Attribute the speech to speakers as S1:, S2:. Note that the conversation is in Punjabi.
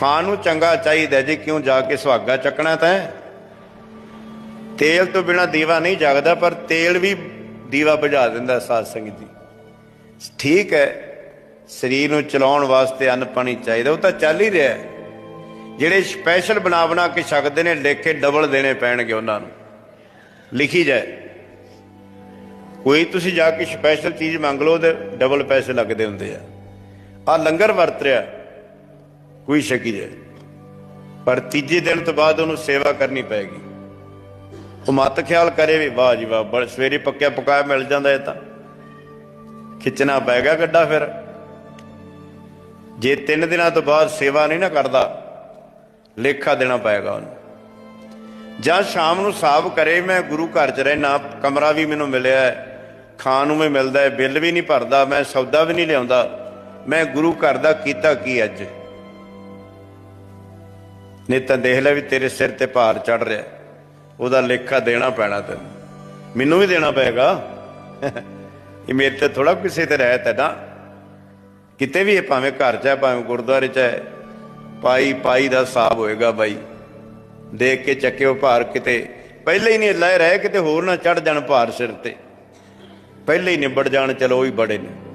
S1: ਖਾਣ ਨੂੰ ਚੰਗਾ ਚਾਹੀਦਾ ਜੀ, ਕਿਉਂ ਜਾ ਕੇ ਸੁਹਾਗਾ ਚੱਕਣਾ ਤਾਂ ਤੇਲ ਤੋਂ ਬਿਨਾ ਦੀਵਾ ਨਹੀਂ ਜਗਦਾ, ਪਰ ਤੇਲ ਵੀ ਦੀਵਾ ਬੁਝਾ ਦਿੰਦਾ ਸਾਧ ਸੰਗਤ ਜੀ। ਠੀਕ ਹੈ, ਸਰੀਰ ਨੂੰ ਚਲਾਉਣ ਵਾਸਤੇ ਅੰਨ ਪਾਣੀ ਚਾਹੀਦਾ, ਉਹ ਤਾਂ ਚੱਲ ਹੀ ਰਿਹਾ ਜਿਹੜੇ ਸਪੈਸ਼ਲ ਬਣਾ ਬਣਾ ਕੇ ਛਕਦੇ ਨੇ, ਲਿਖ ਕੇ ਡਬਲ ਦੇਣੇ ਪੈਣਗੇ ਉਹਨਾਂ ਨੂੰ। ਲਿਖੀ ਜਾਏ। ਕੋਈ ਤੁਸੀਂ ਜਾ ਕੇ ਸਪੈਸ਼ਲ ਚੀਜ਼ ਮੰਗ ਲਓ ਤੇ ਡਬਲ ਪੈਸੇ ਲੱਗਦੇ ਹੁੰਦੇ ਆ। ਆ ਲੰਗਰ ਵਰਤ ਰਿਹਾ। ਕੋਈ ਸ਼ੱਕੀ ਜਾਏ ਪਰ ਤੀਜੇ ਦਿਨ ਤੋਂ ਬਾਅਦ ਉਹਨੂੰ ਸੇਵਾ ਕਰਨੀ ਪਏਗੀ ਉਹ ਮਤ ਖਿਆਲ ਕਰੇ ਵੀ ਵਾਹ ਜੀ ਵਾਹ ਬੜ ਸਵੇਰੇ ਪੱਕਿਆ ਪਕਾਇਆ ਮਿਲ ਜਾਂਦਾ ਇਹ ਤਾਂ। ਖਿੱਚਣਾ ਪਏਗਾ ਗੱਡਾ ਫਿਰ। ਜੇ ਤਿੰਨ ਦਿਨਾਂ ਤੋਂ ਬਾਅਦ ਸੇਵਾ ਨਹੀਂ ਨਾ ਕਰਦਾ, ਲੇਖਾ ਦੇਣਾ ਪਏਗਾ ਉਹਨੂੰ। ਜਾਂ ਸ਼ਾਮ ਨੂੰ ਸਾਬ ਕਰੇ, ਮੈਂ ਗੁਰੂ ਘਰ 'ਚ ਰਹਿਣਾ ਕਮਰਾ ਵੀ ਮੈਨੂੰ ਮਿਲਿਆ ਹੈ, ਖਾਣ ਨੂੰ ਵੀ ਮਿਲਦਾ ਹੈ, ਬਿੱਲ ਵੀ ਨਹੀਂ ਭਰਦਾ, ਮੈਂ ਸੌਦਾ ਵੀ ਨਹੀਂ ਲਿਆਉਂਦਾ। ਮੈਂ ਗੁਰੂ ਘਰ ਦਾ ਕੀਤਾ ਕੀ ਅੱਜ? ਨਹੀਂ ਤਾਂ ਦੇਖ ਲੈ ਵੀ ਤੇਰੇ ਸਿਰ ਤੇ ਭਾਰ ਚੜ ਰਿਹਾ। ਉਹਦਾ ਲੇਖਾ ਦੇਣਾ ਪੈਣਾ ਤੈਨੂੰ। ਮੈਨੂੰ ਵੀ ਦੇਣਾ ਪਏਗਾ। ਇਹ ਮੇਰੇ ਤੇ ਥੋੜਾ ਕਿਸੇ ਤੇ ਰਹਿਤ ਹੈ ਨਾ। ਕਿਤੇ ਵੀ ਇਹ ਭਾਵੇਂ ਘਰ 'ਚ ਹੈ, ਭਾਵੇਂ ਗੁਰਦੁਆਰੇ 'ਚ ਹੈ, ਪਾਈ ਪਾਈ ਦਾ ਹਿਸਾਬ ਹੋਏਗਾ ਬਾਈ। ਦੇਖ ਕੇ ਚੱਕਿਓ ਭਾਰ ਕਿਤੇ। ਪਹਿਲੇ ਹੀ ਨਹੀਂ ਲੈ ਰਹਿ, ਕਿਤੇ ਹੋਰ ਨਾ ਚੜ ਜਾਣ ਭਾਰ ਸਿਰ ਤੇ। ਪਹਿਲੇ ਹੀ ਨਿਬੜ ਜਾਣ, ਚਲੋ ਉਹ ਹੀ ਬੜੇ ਨੇ।